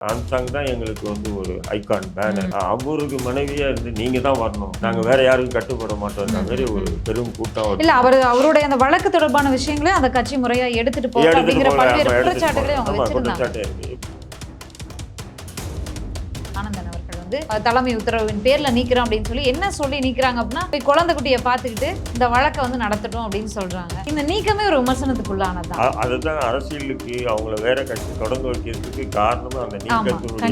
ஆம்சாங் தான் எங்களுக்கு வந்து ஒரு ஐகான் பேனர் அவருக்கு மனைவியா இருந்து நீங்க தான் வரணும். நாங்க வேற யாருக்கும் கட்டுப்பட மாட்டோம்ன்ற மாதிரி ஒரு பெரும் கூட்டம் இல்ல அவர் அவருடைய அந்த வழக்கு தொடர்பான விஷயங்களையும் அந்த கட்சி முறையா எடுத்துட்டு எடுத்துட்டு அப்படிங்கிற பல்வேறு குற்றச்சாட்டுகளை. அவங்க வச்சிருந்தாங்க. வந்து தலைமை உத்தரவின் பேர்ல நீக்கிறோம் அப்படின்னு சொல்லி என்ன சொல்லி நீக்கிறாங்க அப்படின்னா போய் குழந்தை குட்டியை பார்த்துக்கிட்டு இந்த வழக்கை வந்து நடத்தட்டும் அப்படின்னு சொல்றாங்க. இந்த நீக்கமே ஒரு விமர்சனத்துக்குள்ளானதுதான் அ- அதுதான் அரசியலுக்கு அவங்கள வேற கட்சி தொடங்க வைக்கிறதுக்கு காரணம் அந்த நீக்கத்தினுடைய.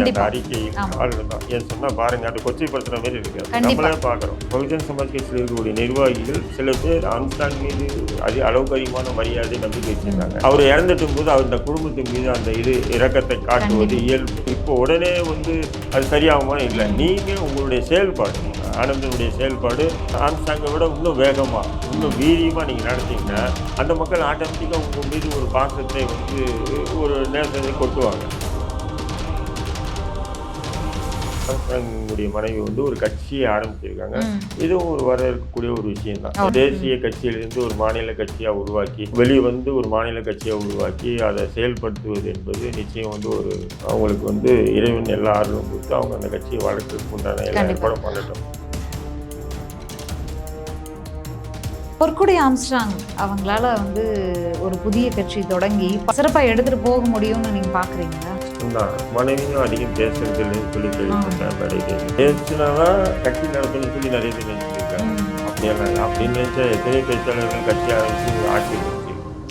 ஆளுநர் தான் ஏன் சொன்னா பாருங்க அது கொச்சைப்படுத்துற மாதிரி இருக்கு. நம்மளே பாக்குறோம் பகுஜன் சமாஜ் கட்சியில் இருக்கக்கூடிய நிர்வாகிகள் சில பேர் ஆம்ஸ்டாங் மீது அது அளவுக்கு அதிகமான மரியாதை நம்பிக்கை வச்சிருக்காங்க. அவர் இறந்துட்டும் போது அவர் இந்த குடும்பத்தின் மீது அந்த இது இரக்கத்தை காட்டுவது இயல்பு. இப்போ உடனே வந்து அது சரியாகுமா இல்லை. நீங்கள் உங்களுடைய செயல்பாடு ஆனந்தனுடைய செயல்பாடு ஆம்ஸ்டாங்கை விட இன்னும் வேகமாக இன்னும் வீரியமாக நீங்கள் நடத்தீங்கன்னா அந்த மக்கள் ஆட்டோமேட்டிக்காக உங்கள் மீது ஒரு பாசத்தை வந்து ஒரு நேரத்தை கொட்டுவாங்க. ஆம்ஸ்டாங்குடைய மனைவி வந்து ஒரு கட்சியை ஆரம்பிச்சிருக்காங்க. இதுவும் ஒரு வரவேற்கக்கூடிய ஒரு விஷயம் தான். தேசிய கட்சியிலிருந்து ஒரு மாநில கட்சியா உருவாக்கி வெளியே வந்து ஒரு மாநில கட்சியா உருவாக்கி அதை செயல்படுத்துவது என்பது நிச்சயம் வந்து ஒரு அவங்களுக்கு வந்து இறைவன் எல்லா ஆர்வம் கொடுத்து அவங்க அந்த கட்சியை வளர்க்கறதுக்கு உண்டான எல்லா. ஏற்பாடும் பண்ணட்டும் பொற்குடி ஆம்ஸ்ட்ராங் அவங்களால வந்து ஒரு புதிய கட்சி தொடங்கி சிறப்பா எடுத்துட்டு போக முடியும்னு நீங்க பாக்குறீங்களா தான் மனைவியும் அதிகம் பேசுறது இல்லைன்னு சொல்லி கேள்விப்பட்டேன் பேசினாதான் கட்சி நடத்தணும்னு சொல்லி நிறைய பேர் நினைச்சிருக்காங்க அப்படியெல்லாம். அப்படின்னு எத்தனை பேச்சாளர்கள் கட்சி ஆரம்பிச்சு ஆட்சி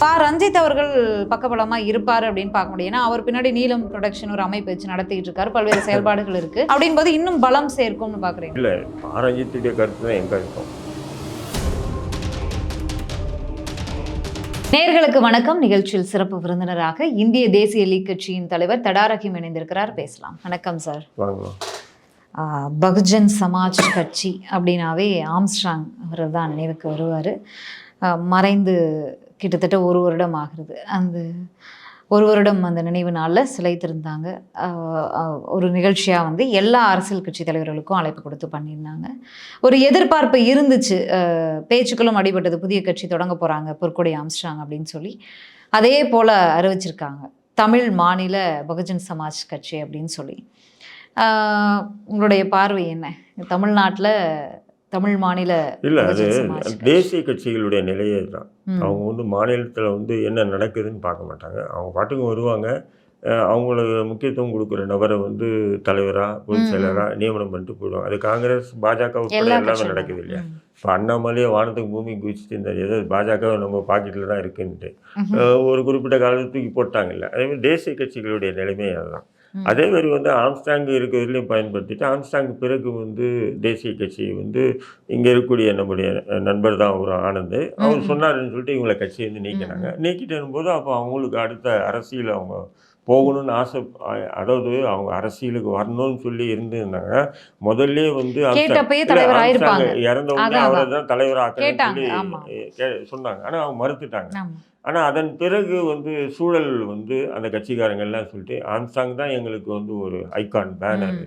பா ரஞ்சித் அவர்கள் பக்கபலமா இருப்பாரு அப்படின்னு பார்க்க முடியும். ஏன்னா அவர் பின்னாடி நீலம் ப்ரொடக்ஷன் ஒரு அமைப்பு வச்சு நடத்திட்டு இருக்காரு. பல்வேறு செயல்பாடுகள் இருக்கு. அப்படின் போது இன்னும் பலம் சேர்க்கும்னு பாக்குறீங்க இல்லை ஆரஞ்சித்துடைய கருத்து தான் எங்க இருக்கும் நேர்களுக்கு வணக்கம். நிகழ்ச்சியில் சிறப்பு விருந்தினராக இந்திய தேசிய லீக் கட்சியின் தலைவர் தடாரகிம் இணைந்திருக்கிறார். பேசலாம். வணக்கம் சார். பகுஜன் சமாஜ் கட்சி அப்படின்னாவே ஆம்ஸ்ட்ராங் அவர் தான் நினைவுக்கு வருவார். மறைந்து கிட்டத்தட்ட ஒரு வருடம் ஆகிறது. அந்த ஒரு வருடம் அந்த நினைவு நாளில் சிலைத்திருந்தாங்க. ஒரு நிகழ்ச்சியாக வந்து எல்லா அரசியல் கட்சி தலைவர்களுக்கும் அழைப்பு கொடுத்து பண்ணியிருந்தாங்க. ஒரு எதிர்பார்ப்பு இருந்துச்சு. பேச்சுக்களும் அடிபட்டது. புதிய கட்சி தொடங்க போகிறாங்க பொற்கொடை அமிச்சிட்டாங்க அப்படின்னு சொல்லி. அதே போல் அறிவிச்சிருக்காங்க. தமிழ் மாநில பகுஜன் சமாஜ் கட்சி அப்படின்னு சொல்லி. உங்களுடைய பார்வை என்ன? தமிழ்நாட்டில் தமிழ் மாநில இல்லை அது. தேசிய கட்சிகளுடைய நிலையே தான். அவங்க வந்து மாநிலத்தில் வந்து என்ன நடக்குதுன்னு பார்க்க மாட்டாங்க. அவங்க பாட்டுக்கு வருவாங்க. அவங்களுக்கு முக்கியத்துவம் கொடுக்குற நபரை வந்து தலைவராக பொதுச் செயலராக நியமனம் பண்ணிட்டு போயிடுவாங்க. அது காங்கிரஸ் பாஜக எல்லாமே நடக்குது இல்லையா. இப்போ அண்ணாமலையே வானத்துக்கு பூமி குதிச்சுட்டு இருந்தார். ஏதோ பாஜக நம்ம பாக்கெட்டில் தான் இருக்குன்ட்டு. ஒரு குறிப்பிட்ட காலத்துக்கு தூக்கி போட்டாங்கல்ல. அதே மாதிரி தேசிய கட்சிகளுடைய நிலைமை அதுதான். அதே மாதிரி வந்து ஆம்ஸ்டாங் இருக்கிறதுலையும் பயன்படுத்திட்டு ஆம்ஸ்டாங் பிறகு வந்து தேசிய கட்சி வந்து இங்கே இருக்கக்கூடிய நம்முடைய நண்பர் தான் ஒரு ஆனந்த். அவர். சொன்னாருன்னு சொல்லிட்டு இவங்களை கட்சியை வந்து நீக்கினாங்க. நீக்கிட்டு போது அப்போ அவங்களுக்கு அடுத்த அரசியல் அவங்க போகணும்னு ஆசை அதாவது அவங்க அரசியலுக்கு வரணும்னு சொல்லி இருந்திருந்தாங்க. முதல்ல வந்து தலைவர் இறந்த உடனே அவரை. தான் தலைவராக்கணும்னு கேட்டாங்க, சொல்லி சொன்னாங்க. ஆனால் அவங்க மறுத்துட்டாங்க. ஆனால் அதன் பிறகு வந்து சூழல் வந்து அந்த கட்சிக்காரங்கெல்லாம் சொல்லிட்டு ஆம்சாங் தான் எங்களுக்கு வந்து ஒரு ஐகான் பேனர்.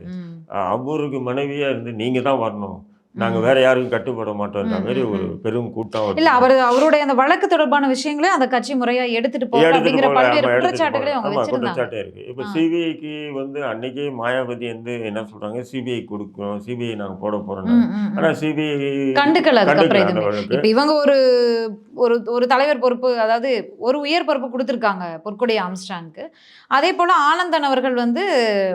அவருக்கு மனைவியா இருந்து நீங்க தான் வரணும். நாங்க. வேற யாருக்கும் கட்டுப்பட மாட்டோம்ன்ற மாதிரி ஒரு. பெரும் கூட்டம் இல்ல அவர் அவருடைய அந்த வழக்கு தொடர்பான விஷயங்களையும் அந்த கட்சி முறையா எடுத்துட்டு எடுத்துட்டு அப்படிங்கிற பல்வேறு ஆமா, எடுத்துட்டு குற்றச்சாட்டுகளை போகல. அவங்க குற்றச்சாட்டே இருக்கு இப்போ. சிபிஐக்கு வந்து அன்னைக்கே மாயாவதி வந்து என்ன சொல்றாங்க சிபிஐ கொடுக்கணும் சிபிஐ நாங்க போட போறோம். ஆனா சிபிஐ கண்டுக்கல இப்ப இவங்க ஒரு ஒரு ஒரு தலைவர் பொறுப்பு அதாவது ஒரு உயர் பொறுப்பு கொடுத்துருக்காங்க பொற்கொடி ஆம்ஸ்டாங்க்கு அதே போல ஆனந்தன் அவர்கள் வந்து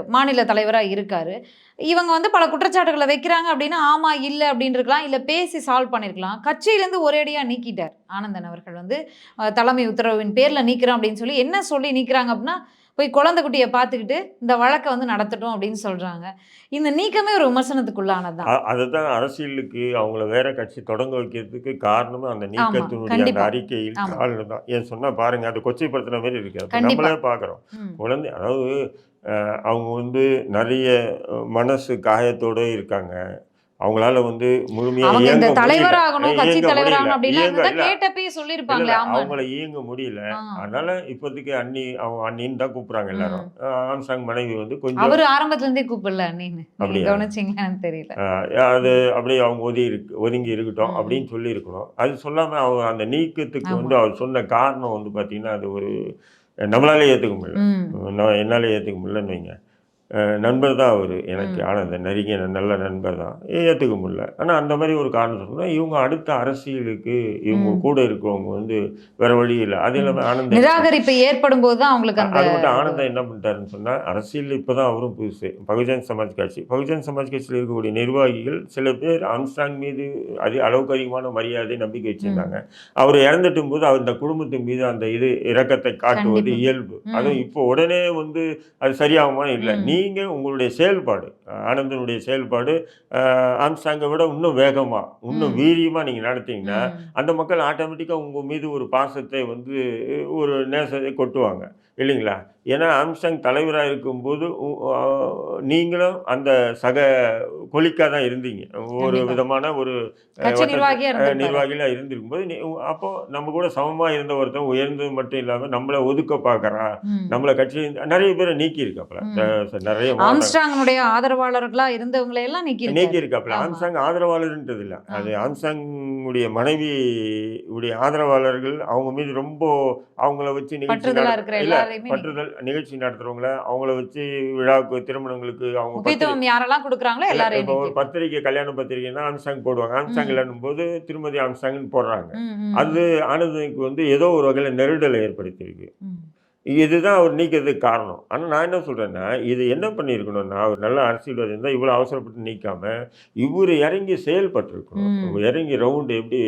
மாநில தலைவரா இருக்காரு இவங்க வந்து பல குற்றச்சாட்டுகளை வைக்கிறாங்க அப்படின்னா ஆமா இல்ல அப்படின்னு இருக்கலாம் இல்ல பேசி சால்வ் பண்ணிருக்கலாம் கட்சியிலேருந்து ஒரேடியா நீக்கிட்டார் ஆனந்தன் அவர்கள் வந்து தலைமை உத்தரவின் பேர்ல நீக்கிறோம் அப்படின்னு சொல்லி என்ன சொல்லி நீக்கிறாங்க அப்படின்னா போய் குழந்தை குட்டியை பார்த்துக்கிட்டு இந்த வழக்கை வந்து நடத்தட்டும் அப்படின்னு சொல்றாங்க இந்த நீக்கமே ஒரு விமர்சனத்துக்குள்ளானதுதான் அ- அதுதான் அரசியலுக்கு அவங்கள வேற கட்சி தொடங்க வைக்கிறதுக்கு காரணம் அந்த நீக்கத்தினுடைய அந்த. அறிக்கையில். ஆளுநர் தான் ஏன் சொன்னா பாருங்க அது கொச்சைப்படுத்துற மாதிரி இருக்கு அப்ப கண்டிப்பா. நம்மளே பார்க்குறோம். குழந்தை அதாவது அவங்க வந்து நிறைய மனசு காயத்தோட இருக்காங்க அவங்களால வந்து முழுமையா அவங்க இந்த தலைவராகணும். கட்சி தலைவராகணும். அப்படின்னா அவங்கள இயங்க முடியல. அதனால இப்போதைக்கு அண்ணி அவங்க அண்ணின்னு தான் கூப்பிடுறாங்க எல்லாரும் ஆம்சாங் மனைவி வந்து கொஞ்சம் அவரு ஆரம்பத்துல இருந்தே கூப்பிடல அண்ணின்னு? கவனிச்சீங்களான்னு தெரியல அது அப்படியே அவங்க ஒதுங்கி இருக்கு ஒதுங்கி இருக்கட்டும். அப்படின்னு சொல்லி இருக்கணும் அது சொல்லாம அவங்க அந்த நீக்கத்துக்கு. வந்து அவர் சொன்ன காரணம் வந்து பார்த்தீங்கன்னா அது ஒரு நம்மளாலே ஏற்றுக்க முடியல. நான் என்னால ஏற்றுக்க முடியலன்னு வைங்க நண்பர் தான் அவர். எனக்கு ஆனந்த நெருங்கிய நல்ல நண்பர் தான். ஏற்றுக்க முடியல. ஆனால் அந்த மாதிரி ஒரு காரணத்தை சொன்னால் இவங்க அடுத்த அரசியலுக்கு இவங்க. கூட இருக்கவங்க வந்து வேற வழி இல்லை. அது இல்லாமல் ஆனந்த நிராகரிப்பு ஏற்படும் போது தான் அவங்களுக்கு அது மட்டும் ஆனந்தம் என்ன பண்ணிட்டாருன்னு சொன்னால் அரசியல் இப்போ தான் அவரும் புதுசு. பகுஜன் சமாஜ் கட்சி. பகுஜன் சமாஜ் கட்சியில் இருக்கக்கூடிய நிர்வாகிகள் சில பேர் ஆம்ஸ்டாங் மீது அது அளவுக்கு அதிகமான மரியாதை நம்பிக்கை வச்சிருந்தாங்க. அவர் இறந்துட்டும் போது அவர் இந்த குடும்பத்தின் மீது அந்த இது இரக்கத்தை காட்டுவது. இயல்பு. அதுவும் இப்போ உடனே வந்து அது சரியாகுமா இல்லை. ம். நீங்க உங்களுடைய செயல்பாடு ஆனந்தனுடைய செயல்பாடு அஹ், ஆம்ஸ்டாங்கை விட இன்னும் வேகமா இன்னும் ம். வீரியமா நீங்க நடத்தீங்கன்னா. அந்த மக்கள் ஆட்டோமேட்டிக்காக உங்கள் மீது ஒரு பாசத்தை வந்து ஒரு நேசத்தை கொட்டுவாங்க இல்லைங்களா ஏன்னா ஆம்ஸ்டாங் தலைவராக இருக்கும்போது நீங்களும் அந்த சக கொலிக்காக தான் இருந்தீங்க ஒரு. விதமான ஒரு கட்சி நிர்வாகியா இருந்திருப்பாரு. நிர்வாகியில் இருந்திருக்கும்போது நீ அப்போ நம்ம கூட சமமாக இருந்த ஒருத்தன் உயர்ந்தது மட்டும் இல்லாமல் நம்மளை ஒதுக்க பார்க்குறான் ம். நம்மளை கட்சி நிறைய பேரை நீக்கி இருக்காப்புல நிறைய மாவட்ட- ஆம்ஸ்ட்ராங்கனுடைய ஆதரவாளர்களா இருந்தவங்களை எல்லாம் நீக்கி நீக்கி இருக்காப்புல ஆமா. ஆம்சாங் ஆதரவாளர்ன்றது இல்லை அது ஆமா. ஆம்சாங் உடைய மனைவி உடைய ஆதரவாளர்கள் அவங்க மீது ரொம்ப அவங்கள வச்சு நிகழ்ச்சி பற்றுதலா நிகழ்ச்சி நடத்துறவங்கள அவங்கள வச்சு விழாவுக்கு திருமணங்களுக்கு அவங்க முக்கியத்துவம் யாரெல்லாம் கொடுக்குறாங்களோ எல்லாரையும் இப்போ ஒரு நீக்கி. பத்திரிக்கை கல்யாண பத்திரிக்கைன்னா ஆம்சாங் போடுவாங்க ஆம்சாங். இல்லைன்னும் போது திருமதி ஆம்சாங்னு போடுறாங்க அது ஆனந்துக்கு வந்து ஏதோ ஒரு வகையில் நெருடலை ஏற்படுத்தியிருக்கு. இதுதான் அவர் நீக்கிறதுக்கு காரணம் ஆனால் நான் என்ன சொல்கிறேன்னா இது என்ன பண்ணியிருக்கணும்னா அவர் நல்ல அரசியல்வாதி இருந்தால் இவ்வளோ அவசரப்பட்டு நீக்காம இவர் இறங்கி செயல்பட்டிருக்கணும். இறங்கி ரவுண்டு எப்படி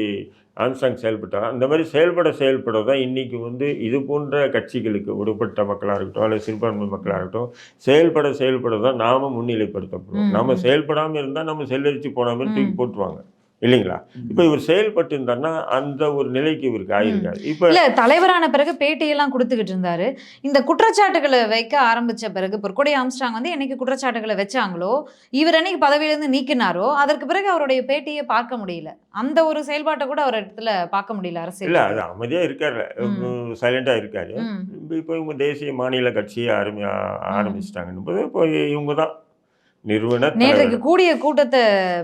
ஆம்சாங் செயல்பட்டாங்க அந்த மாதிரி செயல்பட செயல்பட தான் இன்றைக்கி வந்து இது போன்ற கட்சிகளுக்கு விடுபட்ட மக்களாக இருக்கட்டும் அல்லது சிறுபான்மை மக்களாக இருக்கட்டும் செயல்பட செயல்பட தான் நாம முன்னிலைப்படுத்தப்படும் ம், நாம ம். செயல்படாமல் இருந்தால் நம்ம செல்லரிச்சு போன மாதிரி தூக்கி. போட்டுருவாங்க இல்லைங்களா? இப்போ இவர் செயல்பட்டு இருந்தாருன்னா அந்த ஒரு நிலைக்கு இவருக்கு ஆயிருக்காரு. இப்போ இல்ல தலைவரான பிறகு பேட்டியெல்லாம் கொடுத்துக்கிட்டு இருந்தாரு. இந்த குற்றச்சாட்டுகளை வைக்க ஆரம்பிச்ச பிறகு பொற்கொடி ஆம்ஸ்ட்ராங் வந்து என்னைக்கு குற்றச்சாட்டுகளை வச்சாங்களோ இவர் என்னைக்கு பதவியிலிருந்து நீக்கினாரோ அதற்கு பிறகு அவருடைய பேட்டியை பார்க்க முடியல. அந்த ஒரு செயல்பாட்டை கூட அவர் இடத்துல பார்க்க முடியல அரசியல். இல்லை அது அமைதியாக இருக்காரு. சைலண்டாக இருக்காரு. இப்போ இவங்க தேசிய மாநில கட்சியை ஆரம்பி ஆரம்பிச்சிட்டாங்கன்னு போது இப்போ இவங்க தான் நிறுவன நேற்றைக்கு கூடிய கூட்டத்தை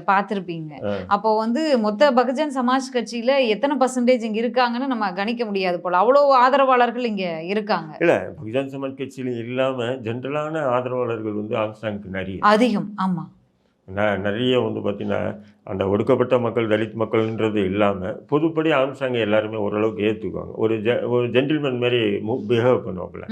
பார்த்திருப்பீங்க. அப்போ வந்து மொத்த பகுஜன் சமாஜ் கட்சியில எத்தனை பர்சன்டேஜ் இங்க இருக்காங்கன்னு நம்ம கணிக்க முடியாது போல. அவ்வளோ ஆதரவாளர்கள் இங்க இருக்காங்க. இல்லை பகுஜன் சமாஜ் கட்சியில் இல்லாமல் ஜென்ரலான ஆதரவாளர்கள் வந்து ஆம்ஸ்டாங்க்கு நிறைய. அதிகம் ஆமா. நிறைய வந்து பார்த்தீங்கன்னா அந்த ஒடுக்கப்பட்ட மக்கள் தலித் மக்கள்ன்றது இல்லாமல் பொதுப்படி ஆம்ஸ்டாங்கை எல்லாருமே ஓரளவுக்கு ஏற்றுக்குவாங்க ஒரு ஜெ ஒரு ஜென்டில்மேன் மாதிரி பிஹேவ் பண்ணுவாப்புல.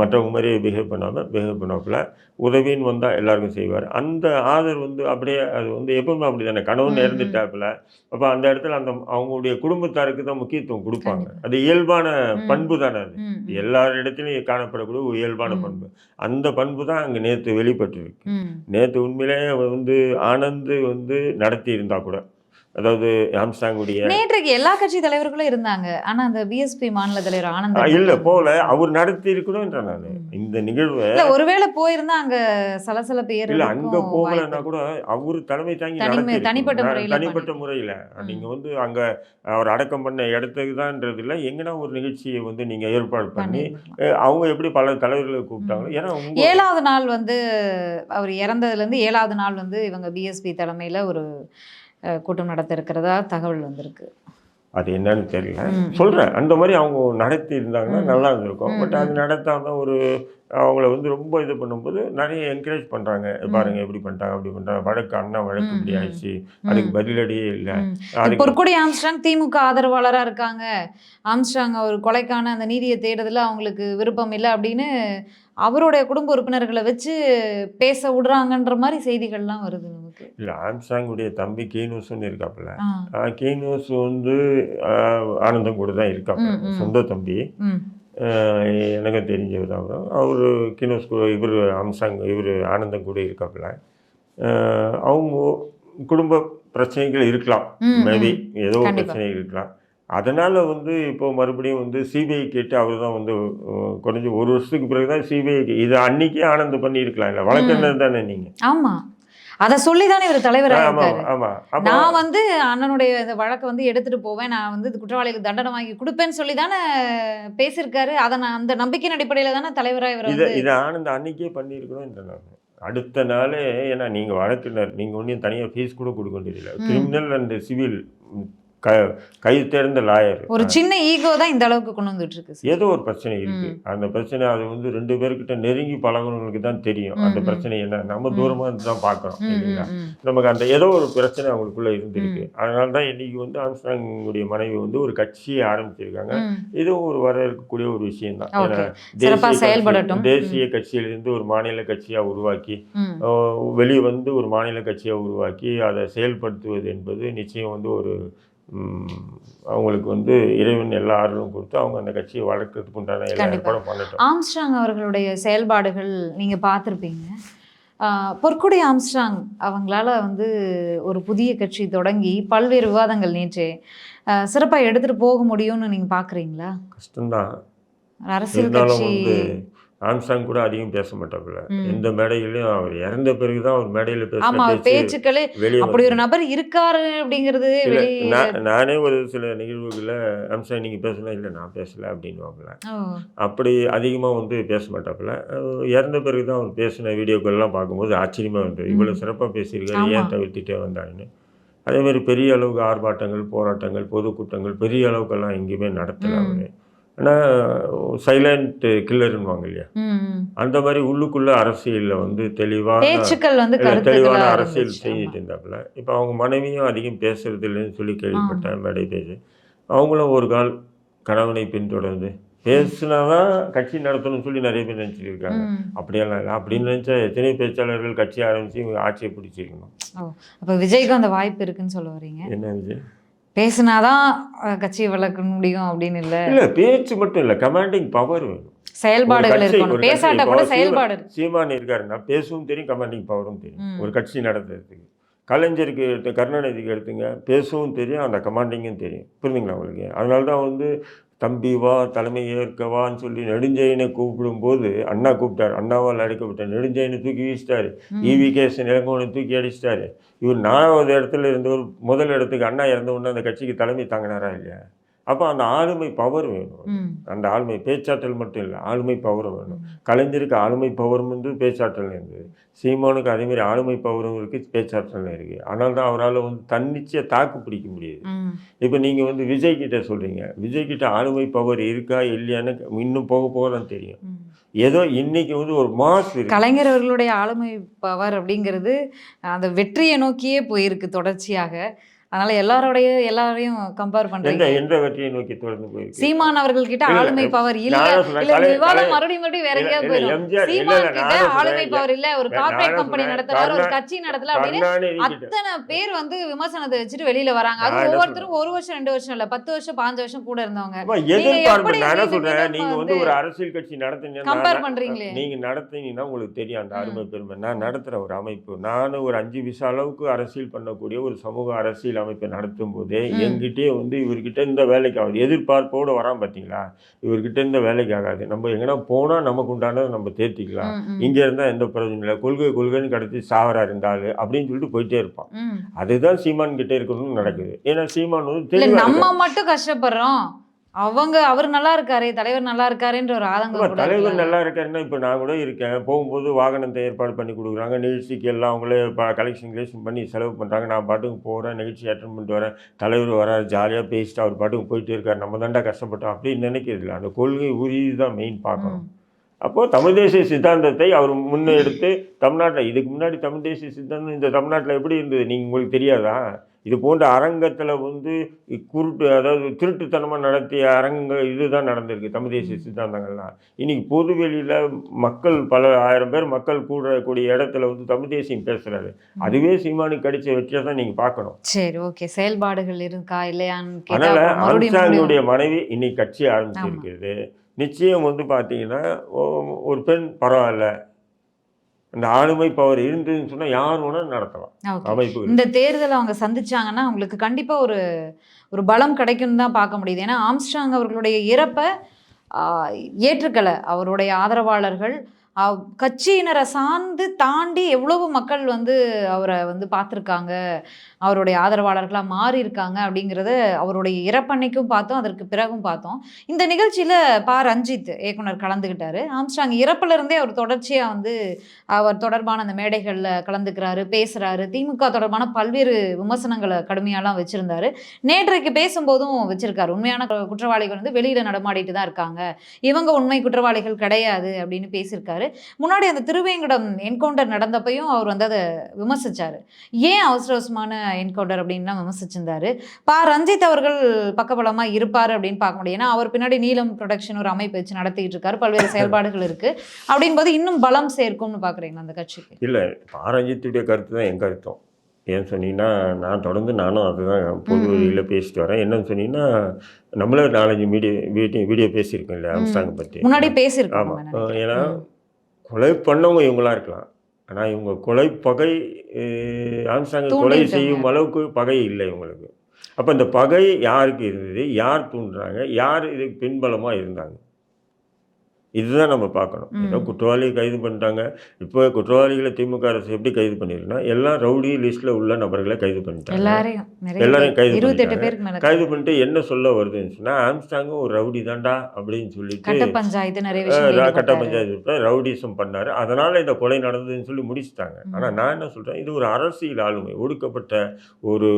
மற்றவங்க மாதிரி பிஹேவ் பண்ணாமல் பிஹேவ் பண்ணாப்புல உதவின்னு வந்தால் எல்லாருக்கும் செய்வார் அந்த ஆதரவு வந்து அப்படியே அது வந்து எப்பவுமே அப்படி தானே கணவன். இறந்துட்டாப்புல அப்போ அந்த இடத்துல அந்த அவங்களுடைய குடும்பத்தாருக்கு தான் முக்கியத்துவம் கொடுப்பாங்க. அது இயல்பான. பண்பு தானே அது ம், ம். எல்லார் இடத்துலையும் காணப்படக்கூடிய ஒரு இயல்பான. பண்பு அந்த பண்பு தான் அங்கே நேற்று வெளிப்பட்டிருக்கு. நேற்று உண்மையிலே அவ வந்து ஆனந்து வந்து நடத்தி இருந்தால் கூட அதாவது ஆம்ஸ்டாங்குடைய நேற்றைக்கு எல்லா கட்சி தலைவர்களும் இருந்தாங்க. ஆனா அந்த பிஎஸ்பி மாநில தலைவர் ஆனந்த் இல்லை போல. அவர் நடத்தி இருக்கணும்ன்ற நான். இந்த நிகழ்வை இல்ல ஒருவேளை போயிருந்தா அங்க சலசலப்பு இல்ல அங்க போகலன்னா கூட அவர் தலைமை தாங்கி. தனிப்பட்ட முறையில தனிப்பட்ட முறையில. நீங்க வந்து அங்க அவர் அடக்கம் பண்ண இடத்துக்கு தான்ன்றது இல்ல. எங்கன்னா ஒரு நிகழ்ச்சியை வந்து நீங்க ஏற்பாடு பண்ணி அவங்க எப்படி பல தலைவர்களை கூப்பிட்டாங்களோ. ஏன்னா ஏழாவது நாள் வந்து அவர் இறந்ததுல இருந்து ஏழாவது நாள் வந்து இவங்க பிஎஸ்பி தலைமையில ஒரு கூட்டம் நடத்த இருக்கிறதா தகவல் வந்திருக்கு. அது என்னன்னு தெரியல. ம். சொல்றேன். அந்த மாதிரி அவங்க நடத்தி இருந்தாங்கன்னா. நல்லா இருந்திருக்கும். பட் அது நடத்தாம ஒரு அவங்கள வந்து ரொம்ப இது பண்ணும்போது நிறைய என்கரேஜ் பண்றாங்க. பாருங்க எப்படி பண்ணிட்டாங்க அப்படி பண்றாங்க வழக்கு அண்ணா வழக்கு இப்படி. ஆயிடுச்சு. அதுக்கு. பதிலடியே இல்லை. அதுக்கு பொற்கொடி ஆம்ஸ்ட்ராங் திமுக ஆதரவாளரா இருக்காங்க. ஆம்ஸ்ட்ராங் அவர் கொலைக்கான அந்த நீதியை தேடுறதுல அவங்களுக்கு விருப்பம் இல்லை அப்படின்னு அவருடைய குடும்ப உறுப்பினர்களை வச்சு பேச விடுறாங்கன்ற மாதிரி செய்திகள்லாம் வருது நமக்கு. இல்லை ஆம்சாங்குடைய தம்பி கீனூஸ்னு இருக்காப்புல. கீனூஸ் வந்து ஆனந்தம் கூட தான் இருக்காப்புல. சொந்த தம்பி. எனக்கு தெரிஞ்சவர் தான் அவர் கீனூஸ் இவர் அம்சாங் இவர் ஆனந்தம் கூட இருக்காப்புல. அவங்க குடும்ப பிரச்சனைகள் இருக்கலாம். மேபி. ஏதோ. பிரச்சனை இருக்கலாம். அதனால் வந்து இப்போ மறுபடியும் வந்து சிபிஐ கேட்டு அவர் தான் வந்து குறைஞ்ச ஒரு வருஷத்துக்கு பிறகு தான் சிபிஐ இது அன்னைக்கே ஆனந்தம் பண்ணியிருக்கலாம். இல்லை வழக்கறிஞர் தானே நீங்கள் ஆமா. அத சொல்லி தானே இவர் தலைவராக ஆமாம் ஆமாம் நான் வந்து அண்ணனுடைய இந்த வழக்கை வந்து எடுத்துட்டு போவேன். நான் வந்து குற்றவாளிகளுக்கு தண்டனை வாங்கி கொடுப்பேன்னு சொல்லி தானே பேசியிருக்காரு. அதை நான் அந்த நம்பிக்கையின் அடிப்படையில தானே தலைவராக இவர் இதை இதை ஆனந்த் அன்னைக்கே பண்ணியிருக்கணும்ன்ற நான் அடுத்த நாளே ஏன்னா நீங்கள் வழக்கினர் நீங்கள் ஒன்றும் தனியாக ஃபீஸ் கூட கொடுக்க வேண்டியதில்லை. கிரிமினல் அண்ட் சிவில் க கை தேர்ந்த லாயர். ஒரு சின்ன ஈகோ தான் இந்த அளவுக்கு கொண்டு வந்துட்டு இருக்கு ஏதோ ஒரு பிரச்சனை இருக்கு. அந்த பிரச்சனை அது வந்து ரெண்டு பேர்கிட்ட நெருங்கி பழகுனவங்களுக்கு தான் தெரியும். அந்த. பிரச்சனை என்ன? நம்ம தூரமா இருந்து தான் பார்க்குறோம் இல்லைங்களா. நமக்கு அந்த ஏதோ ஒரு பிரச்சனை அவங்களுக்குள்ள இருந்திருக்கு. அதனால தான் இன்னைக்கு வந்து ஆம்ஸ்டாங்குடைய மனைவி வந்து ஒரு கட்சியை ஆரம்பிச்சிருக்காங்க. இதுவும் ஒரு வர இருக்கக்கூடிய ஒரு விஷயம் தான். தேசிய கட்சியிலிருந்து ஒரு மாநில கட்சியா உருவாக்கி. வெளியே வந்து ஒரு மாநில கட்சியை உருவாக்கி அதை செயல்படுத்துவது என்பது நிச்சயம் வந்து ஒரு அவங்களுக்கு வந்து இறைவன் எல்லா ஆறுதலும் கொடுத்து அவங்க அந்த கட்சியை வளர்க்கறதுக்கு உண்டான எல்லா. ஏற்பாடும் பண்ணட்டும். ஆம்ஸ்ட்ராங் அவர்களுடைய செயல்பாடுகள் நீங்க பார்த்துருப்பீங்க. பொற்குடி ஆம்ஸ்ட்ராங் அவங்களால வந்து ஒரு புதிய கட்சி தொடங்கி பல்வேறு விவாதங்கள் நேற்றே ஆஹ் சிறப்பா எடுத்துட்டு போக முடியும்னு நீங்க பாக்குறீங்களா? கஷ்டம்தான். அரசியல் கட்சி ஆம்சாங் கூட அதிகம் பேச மாட்டாப்புல. எந்த மேடையிலையும் அவர் இறந்த பிறகுதான் அவர் மேடையில பேச்சு பேச்சுக்களே வெளியே அப்படி ஒரு நபர் இருக்காரு அப்படிங்கிறது நான் ஒரு சில நிகழ்வுகளில் அம்சா நீங்க பேசலாம் இல்லை நான் பேசல அப்படின்வாப்புல ஓ, அப்படி அதிகமாக வந்து பேச மாட்டாப்புல. இறந்த பிறகு தான் அவர் பேசின வீடியோக்கள்லாம் பார்க்கும்போது ஆச்சரியமாக இருந்தது. இவ்வளோ சிறப்பாக பேசியிருக்காரு. ஏன் தவிர்த்துட்டே அதே மாதிரி பெரிய அளவுக்கு ஆர்ப்பாட்டங்கள் போராட்டங்கள் பொதுக்கூட்டங்கள் பெரிய அளவுக்கெல்லாம் எங்கேயுமே நடத்தல ம். அவரு. ஆனால் சைலண்ட் கில்லர்னுவாங்க இல்லையா. அந்த மாதிரி உள்ளுக்குள்ள அரசியலில் வந்து தெளிவான தெளிவான அரசியல். செஞ்சுட்டு இருந்தாப்புல. இப்போ அவங்க மனைவியும் அதிகம் பேசுறது இல்லைன்னு சொல்லி கேள்விப்பட்டேன் மேடை பேச்சு. அவங்களும் ஒரு கால் கணவனை பின்தொடர்ந்து பேசுனாதான் கட்சி நடத்தணும்னு சொல்லி நிறைய பேர் நினைச்சிட்டு இருக்காங்க. அப்படியெல்லாம் இல்லை. அப்படின்னு நினைச்சா எத்தனை பேச்சாளர்கள் கட்சி ஆரம்பிச்சு இவங்க ஆட்சியை பிடிச்சிருக்கணும். அப்ப விஜய்க்கு அந்த வாய்ப்பு இருக்குன்னு சொல்ல வரீங்க. என்ன விஜய்? பேசினாதான் அஹ், கட்சியை வளர்க்க முடியும் அப்படின்னு இல்ல. இல்ல பேச்சு மட்டும் இல்ல கமாண்டிங் பவர் வேணும். செயல்பாடுகள் கட்சி- இருக்கணும். கட்சி பேசாட்டா கூட செயல்பாடு சீமான் இருக்காருன்னா பேசவும் தெரியும் கமாண்டிங் பவரும் தெரியும். ஒரு கட்சி நடத்துறதுக்கு. கலைஞருக்கு எடுத்து கருணாநிதிக்கு எடுத்துங்க பேசவும் தெரியும் அந்த கமாண்டிங்கும் தெரியும். புரியுதுங்களா உங்களுக்கு? அதனால தான் வந்து தம்பி வா தலைமை ஏற்கவான்னு சொல்லி நெடுஞ்செயனை கூப்பிடும்போது அண்ணா கூப்பிட்டாரு. அண்ணாவால் அழைக்கப்பட்ட நெடுஞ்செயனை தூக்கி வீசிட்டாரு. ம். ஈவி கேஸ் நிலங்கோனை தூக்கி அடிச்சிட்டாரு. இவர் நாலாவது இடத்துல இருந்தவர் முதல் இடத்துக்கு அண்ணா இறந்த உடனே அந்த கட்சிக்கு தலைமை தாங்கினாரா இல்லையா? அப்போ அந்த ஆளுமை பவர் வேணும். அந்த ஆளுமை பேச்சாற்றல் மட்டும் இல்லை ஆளுமை பவரும் வேணும். கலைஞருக்கு ஆளுமை பவரும் வந்து பேச்சாற்றல் இருந்தது சீமானுக்கு அதே மாதிரி ஆளுமை பவரும் இருக்குது பேச்சாற்றல் இருக்குது அதனால தான் அவரால் வந்து தன்னிச்சையாக தாக்கு பிடிக்க முடியுது. இப்போ நீங்கள் வந்து விஜய் கிட்ட சொல்கிறீங்க விஜய் கிட்ட ஆளுமை பவர் இருக்கா இல்லையான்னு இன்னும் போக போக தான் தெரியும். ஏதோ இன்னைக்கு வந்து ஒரு மாஸ் கலைஞர் அவர்களுடைய ஆளுமை பவர் அப்படிங்கிறது அந்த வெற்றியை நோக்கியே போயிருக்கு தொடர்ச்சியாக. அதனால எல்லாரோடைய எல்லாரையும் கம்பேர் பண்றீங்க. எந்த வெற்றியை நோக்கி தொடர்ந்து போயிருக்கு சீமான் அவர்கள் கிட்ட ஆளுமை பவர் இல்ல. இல்ல விவாதம் மறுபடியும் மறுபடியும் வேற எங்கேயாவது போயிடும் சீமான் கிட்ட ஆளுமை பவர் இல்ல ஒரு கார்ப்பரேட் கம்பெனி நடத்துறாரு ஒரு கட்சி நடத்தல அப்படின்னு அத்தனை பேர் வந்து விமர்சனத்தை வச்சுட்டு வெளியில வராங்க. அது ஒவ்வொருத்தரும் ஒரு வருஷம் ரெண்டு வருஷம் இல்ல பத்து வருஷம் பாஞ்சு வருஷம் கூட இருந்தவங்க. சொல்றேன் நீங்க வந்து ஒரு அரசியல் கட்சி பண்றீங்களே? நீங்க நடத்துனீங்கன்னா உங்களுக்கு தெரியும் அந்த ம். அருமை பெருமை. நான் நடத்துற ஒரு அமைப்பு. நானும் ஒரு அஞ்சு விசா அளவுக்கு அரசியல் பண்ணக்கூடிய ஒரு சமூக அரசியல் அமைப்பை நடத்தும் போதே ம். என்கிட்டயே வந்து இவர்கிட்ட இந்த வேலைக்கு ஆகுது. எதிர்பார்ப்போடு வரான் பார்த்தீங்களா? இவர்கிட்ட இந்த வேலைக்கு ஆகாது. நம்ம எங்கன்னா போனா நமக்கு உண்டானதை நம்ம தேர்த்திக்கலாம். இங்க இருந்தா எந்த பிரயோஜனம் இல்லை. கொள்கை கொள்கைன்னு கடத்தி சாவரா இருந்தாலும் அப்படின்னு சொல்லிட்டு போயிட்டே இருப்பான். அதுதான் சீமான் கிட்ட இருக்கணும்னு நடக்குது. ஏன்னா சீமான் வந்து நம்ம. மட்டும் கஷ்டப்படுறோம். அவங்க அவர் நல்லா இருக்காரே தலைவர் நல்லா இருக்காருன்ற ஒரு ஆதங்கம் தலைவர்? நல்லா இருக்காருன்னா இப்போ நான் கூட இருக்கேன். போகும்போது வாகனத்தை ஏற்பாடு பண்ணி கொடுக்குறாங்க. நிகழ்ச்சிக்கு எல்லாம் அவங்களே கலெக்ஷன் கலெக்ஷன் பண்ணி செலவு பண்ணுறாங்க நான் பாட்டுக்கு போகிறேன் நிகழ்ச்சி அட்டன் பண்ணிட்டு வரேன். தலைவர் வராரு ஜாலியாக பேசிட்டு அவர் பாட்டுக்கு போயிட்டே இருக்காரு. நம்ம தாண்டா கஷ்டப்பட்டோம் அப்படின்னு நினைக்கிறது இல்லை. அந்த கொள்கை உறுதி தான் மெயின் பார்க்கணும். அப்போது தமிழ் தேசிய சித்தாந்தத்தை அவர் முன்னெடுத்து தமிழ்நாட்டில் இதுக்கு முன்னாடி தமிழ் தேசிய சித்தாந்தம் இந்த தமிழ்நாட்டில் எப்படி இருந்தது? நீங்கள் உங்களுக்கு தெரியாதா? இது போன்ற அரங்கத்தில் வந்து குருட்டு அதாவது திருட்டுத்தனமாக நடத்திய அரங்கங்கள் இதுதான் நடந்திருக்கு தமிழ் தேசிய சித்தாந்தங்கள்லாம் இன்னைக்கு பொது வெளியில் மக்கள் பல ஆயிரம் பேர் மக்கள் கூடக்கூடிய இடத்துல வந்து தமிழ் தேசியம் பேசுறாரு. அதுவே சீமானுக்கு கிடைச்ச வெற்றியை தான் நீங்கள் பார்க்கணும். சரி ஓகே. செயல்பாடுகள் இருக்கா இல்லையான்னு அதனால ஆம்சாங்குடைய மனைவி இன்னைக்கு கட்சி ஆரம்பிச்சிருக்கிறது. நிச்சயம் வந்து பார்த்தீங்கன்னா ஒரு பெண் பரவாயில்ல. அந்த ஆளுமை பவர் இருந்ததுன்னு சொன்னா யார் வேணா நடத்தலாம். அமைப்பு இந்த தேர்தலை அவங்க சந்திச்சாங்கன்னா அவங்களுக்கு கண்டிப்பா ஒரு ஒரு பலம் கிடைக்கும்னு தான் பார்க்க முடியுது. ஏன்னா ஆம்ஸ்ட்ராங் அவர்களுடைய இறப்பை ஆஹ், ஏற்றுக்கல. அவருடைய ஆதரவாளர்கள் கட்சியினரை சார்ந்து தாண்டி எவ்வளவு மக்கள் வந்து அவரை வந்து பார்த்துருக்காங்க அவருடைய ஆதரவாளர்களாக மாறி இருக்காங்க அப்படிங்கிறத அவருடைய இறப்பன்னைக்கும் பார்த்தோம் அதற்கு பிறகும் பார்த்தோம். இந்த நிகழ்ச்சியில் பா. ரஞ்சித் இயக்குனர் கலந்துக்கிட்டாரு ஆம்ஸ்டாங் இறப்புலேருந்தே அவர் தொடர்ச்சியாக வந்து அவர் தொடர்பான அந்த மேடைகளில் கலந்துக்கிறாரு பேசுகிறாரு திமுக தொடர்பான பல்வேறு விமர்சனங்களை கடுமையாலாம் வச்சுருந்தாரு. நேற்றைக்கு பேசும்போதும் வச்சிருக்காரு. உண்மையான குற்றவாளிகள் வந்து வெளியில் நடமாடிட்டு தான் இருக்காங்க. இவங்க உண்மை குற்றவாளிகள் கிடையாது அப்படின்னு பேசியிருக்காரு. முன்னாடி அந்த திருவேங்கடம் என்கவுண்டர் நடந்தப்பையும் அவர் வந்து அதை விமர்சிச்சாரு. ஏன் அவசர அவசரமான என்கவுண்டர் அப்படின்லாம் விமர்சிச்சிருந்தாரு. பா. ரஞ்சித் அவர்கள் பக்கபலமா இருப்பாரு அப்படின்னு பார்க்க முடியும். ஏன்னா அவர் பின்னாடி நீலம் ப்ரொடக்ஷன் ஒரு அமைப்பு வச்சு நடத்திட்டு இருக்காரு. பல்வேறு செயல்பாடுகள் இருக்கு. அப்படின்போது இன்னும் பலம் சேர்க்கும்னு பாக்குறீங்களா அந்த கட்சிக்கு? இல்லை பாரஞ்சித்துடைய கருத்து தான் என் கருத்தும். ஏன் சொன்னீங்கன்னா நான் தொடர்ந்து நானும் அதுதான் பொது. வழியில் பேசிட்டு வரேன். என்னன்னு சொன்னீங்கன்னா நம்மளே நாலஞ்சு மீடியோ வீடியோ வீடியோ பேசியிருக்கோம் இல்லையா. ஆம்ஸ்டாங் பற்றி முன்னாடி பேசியிருக்கோம் ஆமாம். ஏன்னா. கொலை பண்ணவங்க இவங்களா இருக்கலாம். ஆனால் இவங்க கொலை பகை அஹ், ஆம்ஸ்டாங்கை கொலை. செய்யும் அளவுக்கு பகை இல்லை இவங்களுக்கு. அப்போ இந்த பகை யாருக்கு இருந்தது? யார் தூண்டுறாங்க? யார் இதுக்கு பின்பலமாக இருந்தாங்க? இதுதான் நம்ம பார்க்கணும். ஏதோ குற்றவாளியை கைது பண்ணிட்டாங்க இப்போ குற்றவாளிகளை திமுக அரசு எப்படி கைது பண்ணிருக்குன்னா எல்லாம் ரவுடி லிஸ்ட்டில் உள்ள நபர்களை கைது பண்ணிட்டாங்க எல்லாரையும். கைது பண்ணிட்டாங்க. கைது பண்ணிட்டு என்ன சொல்ல வருதுன்னு சொன்னால் ஆம்ஸ்டாங்கும் ஒரு ரவுடி தான்டா அப்படின்னு சொல்லிட்டு கட்ட பஞ்சாயத்து ரவுடிசம் பண்ணாரு அதனால இந்த கொலை நடந்ததுன்னு சொல்லி முடிச்சிட்டாங்க ம். ஆனா நான் என்ன சொல்றேன் இது ஒரு அரசியல் ஆளுமை ஒடுக்கப்பட்ட ஒரு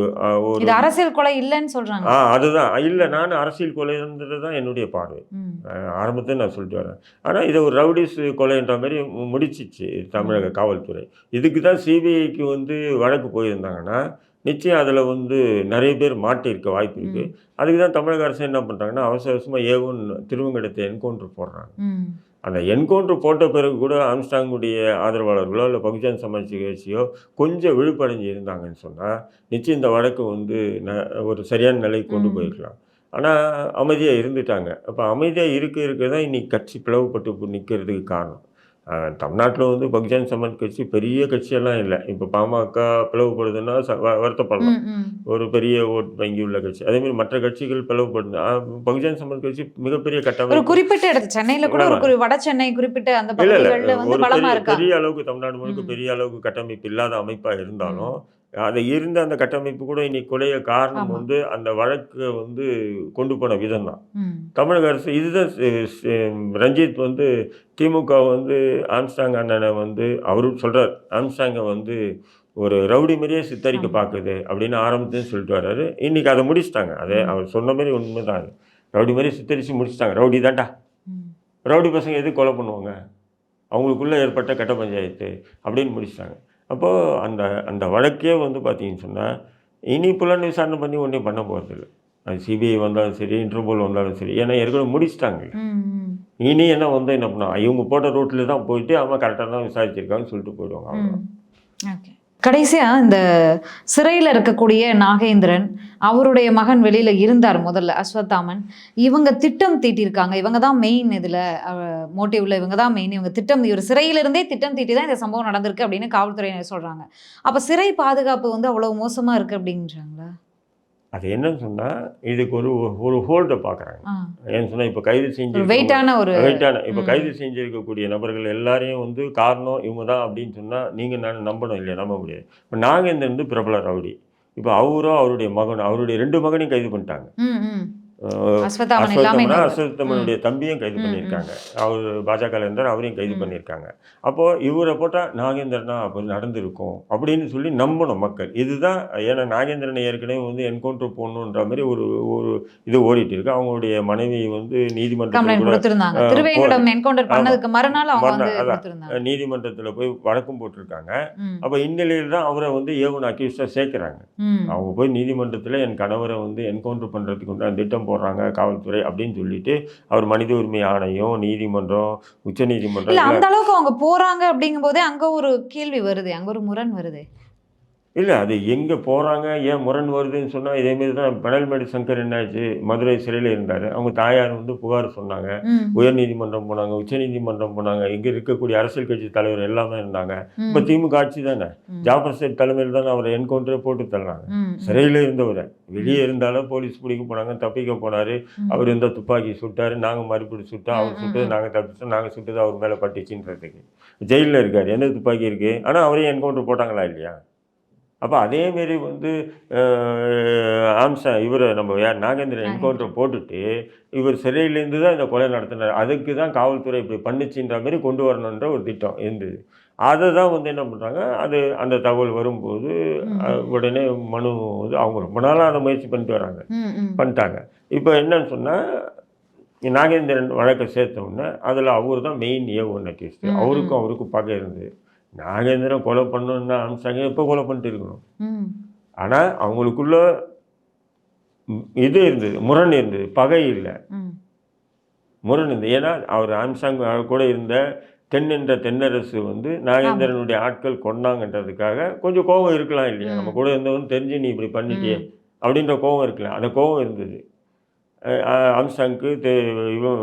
ஒரு அரசியல் கொலை இல்லைன்னு சொல்றாங்க ஆ அதுதான் இல்லை நான் அரசியல் கொலைன்றது தான் என்னுடைய பார்வை ம். ஆரம்பத்தில் நான் சொல்லிட்டு வரேன் ஆனால் இதை ஒரு ரவுடிஸ் கொலைன்ற மாதிரி முடிச்சிச்சு தமிழக காவல்துறை இதுக்கு தான் சிபிஐக்கு வந்து வழக்கு போயிருந்தாங்கன்னா நிச்சயம் அதில் வந்து நிறைய பேர் மாட்டியிருக்க வாய்ப்பு இருக்குது. அதுக்கு தான் தமிழக அரசு என்ன பண்ணுறாங்கன்னா அவசர அவசரமாக ஏவன் திருவங்கடத்தை என்கவுண்டர் போடுறாங்க. அந்த என்கவுண்டர் போட்ட பிறகு கூட ஆம்ஸ்டாங்குடைய ஆதரவாளர்களோ இல்லை பகுஜன் சமாஜ் கட்சியோ கொஞ்சம் விழுப்படைஞ்சு இருந்தாங்கன்னு சொன்னால் நிச்சயம் இந்த வழக்கு வந்து ந ஒரு சரியான நிலைக்கு கொண்டு. போயிருக்கலாம் ஆனால் அமைதியாக இருந்துட்டாங்க. அப்போ அமைதியாக இருக்க இருக்க தான் இன்னைக்கு கட்சி பிளவுபட்டு நிற்கிறதுக்கு காரணம். தமிழ்நாட்டில் வந்து பகுஜன் சமாஜ் கட்சி பெரிய கட்சியெல்லாம் இல்லை. இப்போ பாமக பிளவுபடுதுன்னா வருத்தப்படலாம். ஒரு பெரிய ஓட் வங்கி உள்ள கட்சி. அதே மாதிரி மற்ற கட்சிகள் பிளவுபடுது பகுஜன் சமாஜ் கட்சி மிகப்பெரிய ஒரு கட்டமைப்பு குறிப்பிட்ட இடத்து சென்னையில கூட ஒரு வட சென்னை குறிப்பிட்ட அந்த பகுதிகளில் வந்து ஒரு பலமா பெரிய இருக்கா? பெரிய அளவுக்கு தமிழ்நாடு முழுக்க. பெரிய அளவுக்கு கட்டமைப்பு இல்லாத அமைப்பா இருந்தாலும் அது இருந்த அந்த கட்டமைப்பு கூட இன்னைக்கு குலைய காரணம். வந்து அந்த வழக்கை வந்து கொண்டு போன விதம் தான். தமிழக அரசு இதுதான் ரஞ்சித் வந்து திமுக வந்து ஆம்ஸ்டாங் அண்ணனை வந்து அவரு சொல்றார் ஆம்ஸ்டாங்கை வந்து ஒரு ரவுடி மாதிரியே சித்தரிக்க. பார்க்குது அப்படின்னு ஆரம்பத்தையும் சொல்லிட்டு வர்றாரு இன்னைக்கு அதை முடிச்சிட்டாங்க அதே. அவர் சொன்ன மாதிரி உண்மைதான் அது ரவுடி மாதிரி சித்தரிச்சு முடிச்சிட்டாங்க ரவுடி தான்டா. ரவுடி பசங்க எதுக்கு கொலை பண்ணுவாங்க அவங்களுக்குள்ளே ஏற்பட்ட கட்ட பஞ்சாயத்து அப்படின்னு முடிச்சிட்டாங்க அப்போது அந்த அந்த வழக்கே வந்து பார்த்தீங்கன்னு சொன்னால் இனி புலன் விசாரணை பண்ணி ஒன்றையும் பண்ண போகிறதில்ல அது சிபிஐ வந்தாலும் சரி இன்டர்போல் வந்தாலும் சரி ஏன்னா ஏற்கனவே முடிச்சிட்டாங்க. இனி என்ன வந்து என்ன பண்ணா இவங்க போட்ட ரூட்டில் தான் போயிட்டு அவன் கரெக்டாக தான் விசாரிச்சிருக்காங்கன்னு சொல்லிட்டு போயிடுவாங்க. ம். ஓகே கடைசியாக இந்த சிறையில் இருக்கக்கூடிய நாகேந்திரன் அவருடைய மகன் வெளியில் இருந்தார் முதல்ல அஸ்வத்தாமன். இவங்க திட்டம் தீட்டியிருக்காங்க. இவங்க தான் மெயின் இதில் மோட்டிவ்ல இவங்க தான் மெயின் இவங்க திட்டம் இவர் சிறையிலிருந்தே திட்டம் தீட்டி தான் இந்த சம்பவம் நடந்திருக்கு அப்படின்னு காவல்துறையினர் சொல்கிறாங்க அப்போ சிறை பாதுகாப்பு வந்து அவ்வளோ மோசமாக இருக்கு அப்படின்றாங்களா? அது என்னன்னு சொன்னால் இதுக்கு ஒரு ஒரு ஹோல்டை பார்க்குறாங்க. ஏன்னு சொன்னால் இப்போ கைது செஞ்சு வெயிட்டான ஒரு வெயிட்டான இப்போ. கைது செஞ்சிருக்கக்கூடிய நபர்கள் எல்லாரையும் வந்து காரணம் இவங்க தான் அப்படின்னு சொன்னால் நீங்கள் நான் நம்பணும் இல்லையா? நம்ப முடியாது. இப்போ நாகேந்திரன் வந்து பிரபல ரவுடி. இப்போ அவரும் அவருடைய மகனும் அவருடைய ரெண்டு மகனையும் கைது பண்ணிட்டாங்க. அஸ்வத்தமனுடைய தம்பியும் கைது பண்ணியிருக்காங்க. அவர் பாஜக இருந்தார் அவரையும் கைது. பண்ணியிருக்காங்க. அப்போது இவரை போட்டால் நாகேந்திரனா அப்போ நடந்திருக்கும் அப்படின்னு சொல்லி நம்பணும் மக்கள். இதுதான் ஏன்னா நாகேந்திரனை ஏற்கனவே வந்து என்கவுண்டர் போடணுன்ற மாதிரி ஒரு ஒரு இது ஓடிட்டு இருக்கு. அவங்களுடைய மனைவி வந்து நீதிமன்றத்தில் வந்து நீதிமன்றத்தில் போய் வழக்கும் போட்டிருக்காங்க. அப்போ இந்நிலையில் தான் அவரை வந்து ஏவன் அக்யூஸ்டாக சேர்க்குறாங்க. அவங்க போய் நீதிமன்றத்தில் என் கணவரை வந்து என்கவுண்டர் பண்ணுறதுக்கு உண்டான திட்டம் போடுறாங்க காவல்துறை அப்படின்னு சொல்லிட்டு அவர் மனித உரிமை ஆணையம் நீதிமன்றம் உச்ச நீதிமன்றம் அந்த அளவுக்கு அவங்க போறாங்க அப்படிங்கும் போதே அங்க ஒரு கேள்வி வருது அங்க ஒரு முரண் வருது. இல்லை அது எங்கே போகிறாங்க ஏன் முரண் வருதுன்னு சொன்னால் இதேமாரி தான் மணல்மேடு சங்கர் என்னாச்சு மதுரை சிறையில் இருந்தார். அவங்க தாயார் வந்து புகார் சொன்னாங்க. உயர்நீதிமன்றம் போனாங்க உச்சநீதிமன்றம் போனாங்க. இங்கே இருக்கக்கூடிய அரசியல் கட்சி தலைவர் எல்லாமே இருந்தாங்க. இப்போ திமுக ஆட்சி தானே. ஜாஃபர் சேட் தலைமையில் தானே அவரை என்கவுண்டரே போட்டு தள்ளாங்க. சிறையில் இருந்தவர். வெளியே இருந்தாலும் போலீஸ் பிடிக்க போனாங்க தப்பிக்க போனார். அவர் இந்த துப்பாக்கி சுட்டார் நாங்கள் மறுபடி சுட்டோம் அவர் சுட்டது. நாங்கள் தப்பிச்சோம் நாங்கள் சுட்டது அவர் மேலே பட்டுச்சுன்றதுக்கு. ஜெயிலில் இருக்கார். என்ன துப்பாக்கி இருக்குது ஆனால் அவரையும் என்கவுண்டர் போட்டாங்களா இல்லையா? அப்போ அதேமாரி வந்து ஆம்சா இவர் நம்ம யார் நாகேந்திரன் என்கவுண்டர் போட்டுட்டு இவர் சிறையிலேருந்து தான் இந்த கொலை நடத்தினார். அதுக்கு தான் காவல்துறை இப்படி பண்ணுச்சுன்ற மாதிரி கொண்டு வரணுன்ற ஒரு திட்டம் இருந்தது. அதை தான் வந்து என்ன பண்ணுறாங்க அது அந்த தகவல் வரும்போது உடனே மனு வந்து அவங்க ரொம்ப நாளாக அதை முயற்சி பண்ணிட்டு வராங்க. பண்ணிட்டாங்க. இப்போ என்னன்னு சொன்னால் நாகேந்திரன் வழக்கை சேர்த்த உடனே அதில் அவர் தான் மெயின் ஏ ஒன்று கேஸ் அவருக்கும் அவருக்கும் பகை இருந்தது. நாகேந்திரன் கொலை பண்ணணும்னு அனுப்பிச்சாங்க எப்போ கொலை பண்ணிட்டு இருக்கணும் ஆனால் அவங்களுக்குள்ள இது இருந்தது முரண் இருந்தது பகை இல்லை. முரண் இருந்தது. ஏன்னா அவர் ஆம்சாங் கூட இருந்த தென் என்ற தென்னரசு வந்து நாகேந்திரனுடைய ஆட்கள் கொண்டாங்கன்றதுக்காக கொஞ்சம் கோபம் இருக்கலாம் இல்லையா? நம்ம கூட இருந்தவன் தெரிஞ்சு நீ இப்படி பண்ணிட்டியே அப்படின்ற கோபம் இருக்கலாம். அந்த கோபம் இருந்தது. தே இவன்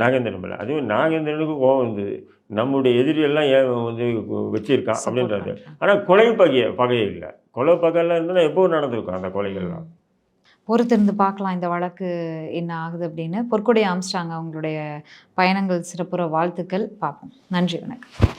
நாகேந்திரன் மேலே. அதுவும் நாகேந்திரனுக்கு கோபம் இருந்தது. நம்முடைய எதிரியெல்லாம் ஏன் வந்து வச்சிருக்கான் அப்படின்றது. ஆனால் கொலை பகைய பகை இல்லை. கொலை பகையெல்லாம் இருந்தால் எப்போ நடந்திருக்கும் அந்த கொலைகள்லாம்? பொறுத்திருந்து பார்க்கலாம் இந்த வழக்கு என்ன ஆகுது அப்படின்னு. பொற்கொடை ஆம்ஸ்டாங் அவங்களுடைய பயணங்கள் சிறப்புற வாழ்த்துக்கள். பார்ப்போம். நன்றி வணக்கம்.